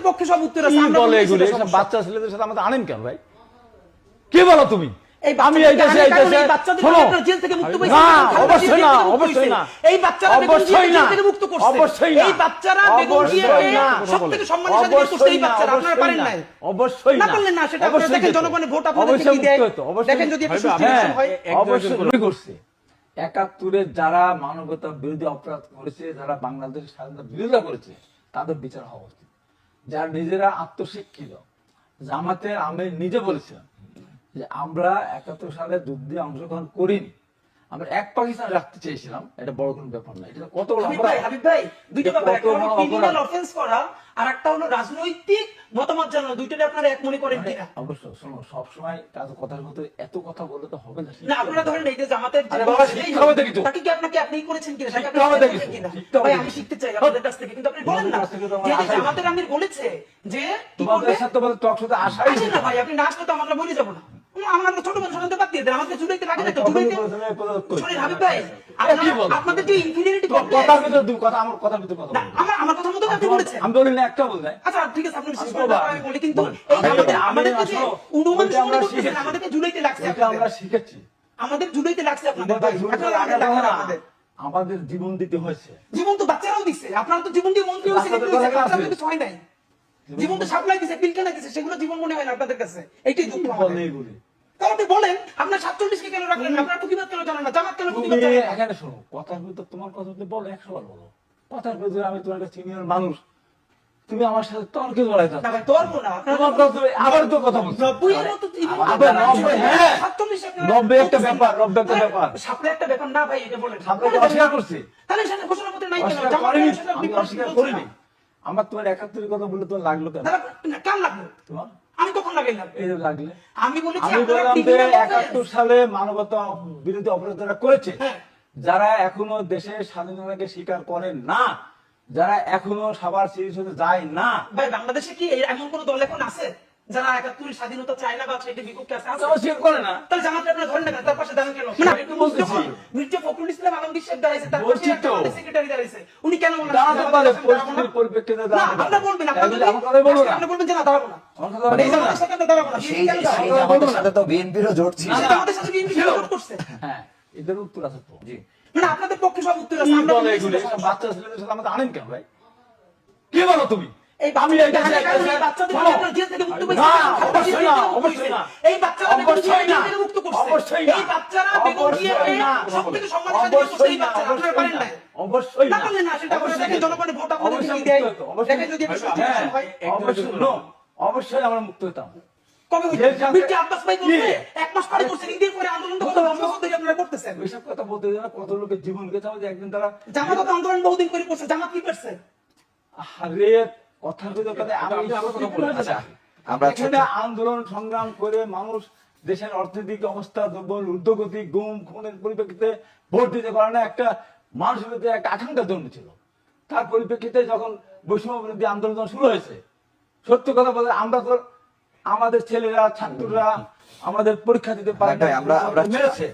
আপনাদের পক্ষে সব উত্তর আছে আমরা বলে এগুলো। বাচ্চা ছেলেদের সাথে আমাদের আনেন কেন ভাই? কি বলো তুমি? এই আমি এই বাচ্চাদেরকে দেশে এই আনার কারণে দেশে এই বাচ্চাদেরকে শোনো। আপনারা জেল থেকে মুক্ত না অবশ্যই না জেল থেকে মুক্ত অবশ্যই না। এই বাচ্চারা অবশ্যই না। থেকে মুক্ত করছে। অবশ্যই না। এই বাচ্চারা বেগম অবশ্যই জিয়াকে না। সবথেকে সম্মানের সাথে করছে এই বাচ্চারা আপনারা পারেন না, অবশ্যই না না। পারলেন না, সেটা আপনারা দেখেন যেত। ভোট আপনাদেরকে দেয়। মুক্ত হতো, অবশ্যই দেখেন যদি একটা হ্যাঁ, সুষ্ঠু ইলেকশন হয়। অবশ্যই করছে। একাত্তরে যারা মানবতা বিরোধী অপরাধ করেছে যারা বাংলাদেশের স্বাধীনতা বিরোধিতা করেছে তাদের বিচার হওয়া উচিত। যারা নিজেরা আত্মশিক্ষিত। জামাতে আমি নিজে বলেছিলাম যে আমরা একাত্তর সালে যুদ্ধে অংশগ্রহণ করিনি। আমরা এক পাকিস্তান রাখতে চেয়েছিলাম এটা বড় কোনো ব্যাপার না এটা কত বড় হাবিব ভাই, হাবিব ভাই, দুইটা ব্যাপার, একটা হলো অপরাধ। offense করা, আর একটা হলো রাজনৈতিক মতামত জানানো, দুইটারে আপনারা এক মনে করেন কিনা? অবশ্য শোনো সবসময় তাদের কথার মতো এত কথা বললে তো হবে না না, আপনারা ধরেন এই যে জামাতের আরে বাবা, হবে কিছু। তাকে কি আপনাকে করেছেন কিনা? তাকে শিখতে আপনি তো করেছেন কিনা? ভাই, আমি শিখতে চাই আপনাদের কাছ থেকে, কিন্তু আপনি বলেন না, যে জামাতের আমির বলেছে যে তোমাদের সাথে তোমাদের টক আশাই আসেন না ভাই, আপনি না আসলে তো আমরা বলে যাব না। আমরা ছোট মানুষ, দিয়ে দেন, আমাদের জুলাইতে লাগে না তো, আমি জুলাইতে- কখনো প্রথমে প্রয়োগ করি। শোনেন, হাবিব ভাই, এ, কি আপনারা- বলো? আপনাদের যে inferiority কথার ভিতরে দু কথা আমার কথার ভিতরে কথা আমার আমার কথা মতো আপনি বলেছেন। আমি বলি না একটা বল আচ্ছা ঠিক আছে আপনি বিশেষ আমি আমি বলি কিন্তু এই আমি- আমাদের আমি আমাদেরকে যে আসলে উন্নয়ন ওইটা আমরা শিখেছি। আমাদেরকে জুলাইতে লাগছে এটা আমরা শিখেছি। আমাদের জুলাইতে লাগছে আপনাদের। জীবন আমাদের। আমাদের দিতে হয়েছে। জীবন তো বাচ্চারাও দিচ্ছে আপনারা তো জীবন দিয়ে মন্ত্রী হয়েছে আপনাদের কিছু হয় নাই। জীবন তো সাপ্লাই দিছে পিলকানা দিছে সেগুলো জীবন মনে হয় না আপনাদের কাছে। এইটাই দুঃখ আমাদের। এগুলি তাহলে বলেন আপনার সাতচল্লিশকে কেন রাখলেন? আপনার প্রতিবাদ কেন জানান না জামাত কেন প্রতিবাদ জানান এখানে শোনো কথার ভিতর তোমার কথা যদি বলো একশো বার বলো। কথার ভিতরে আমি তোমার একটা সিনিয়র মানুষ। তুমি আমার সাথে তর্কে জড়াই তর্ক না, তোমার কথা আবার তো কথা বলছো। নব্বইয়ের আবার নব্বই, হ্যাঁ। নব্বই একটা ব্যাপার, নব্বই একটা ব্যাপার। সাপড়ে একটা ব্যাপার না ভাই এটা বলেন। সাপড়ে অস্বীকার করছি। তাহলে সেটা ঘোষণাপত্রে নাই কেন? অস্বীকার জামাতের করিনি সেটা আমি অস্বীকার করিনি। আমার তোমার একাত্তরের কথা বললে তোমার লাগল কেন? কার লাগল? তোমার? আমি কখন লাগাইলাম এই যে লাগলে আমি বলেছি আমি বললাম যে criminal offense। একাত্তর সালে মানবতা বিরোধী অপরাধ যারা করেছে হ্যাঁ। যারা এখনও দেশের স্বাধীনতাকে স্বীকার করেন না যারা এখনও সবার সিরিজ হতে যায় না ভাই বাংলাদেশে কি এমন কোন দল এখন আছে যারা একাত্তরের স্বাধীনতা চায় না বা সেটা বিপক্ষে আছে করে না। তাহলে জামাতে আপনারা ধরেন না তার পাশে দাঁড়ান কেন? মানে মির্জা ফখরুল ইসলাম আলমগীর সাহেব দাঁড়াইছে তার পাশে একটা সেক্রেটারি দাঁড়াইছে। উনি কেন বলেন? দাঁড়াতে পারে? পরিস্থিতির পরিপ্রেক্ষিতে না আপনারা বলবেন আপনারা এগুলি আমার না। আপনি বলবেন যে না দাঁড়াবো না। মানে হ্যাঁ এদের উত্তর আছে তো। জি। মানে আপনাদের পক্ষে সব উত্তর আছে। বাচ্চা ছেলেদের সাথে আমাদের আনেন কেন ভাই? কি বলো তুমি? এই অবশ্যই আমরা মুক্ত হতাম কবে হইছে? জেল জানতে- মির্জা আব্বাস ভাই বলছে, এক মাস পরে করছেন, ঈদের পরে আন্দোলন কত বছর আপনারা করতেছেন। ওইসব কথা বলতে গেলে কত লোকের জীবন গেছে আমাদের একদিন তারা জামাত তো আন্দোলন বহুদিন করে করছে, জামাত কি করছে? আমার আচ্ছা, আন্দোলন সংগ্রাম করে মানুষ দেশের অর্থনৈতিক অবস্থা দুর্বল ঊর্ধ্বগতি গুম খুনের পরিপ্রেক্ষিতে ভোট দিতে পারে না একটা মানুষের ভিতরে একটা আকাঙ্ক্ষা জন্মেছিল তার পরিপ্রেক্ষিতে যখন বৈষম্য বিরোধী আন্দোলন শুরু হয়েছে সত্য কথা বলে আমরা তো আমাদের ছেলেরা ছাত্ররা আমাদের পরীক্ষা দিতে পারে আমরা আমরা মেরেছে।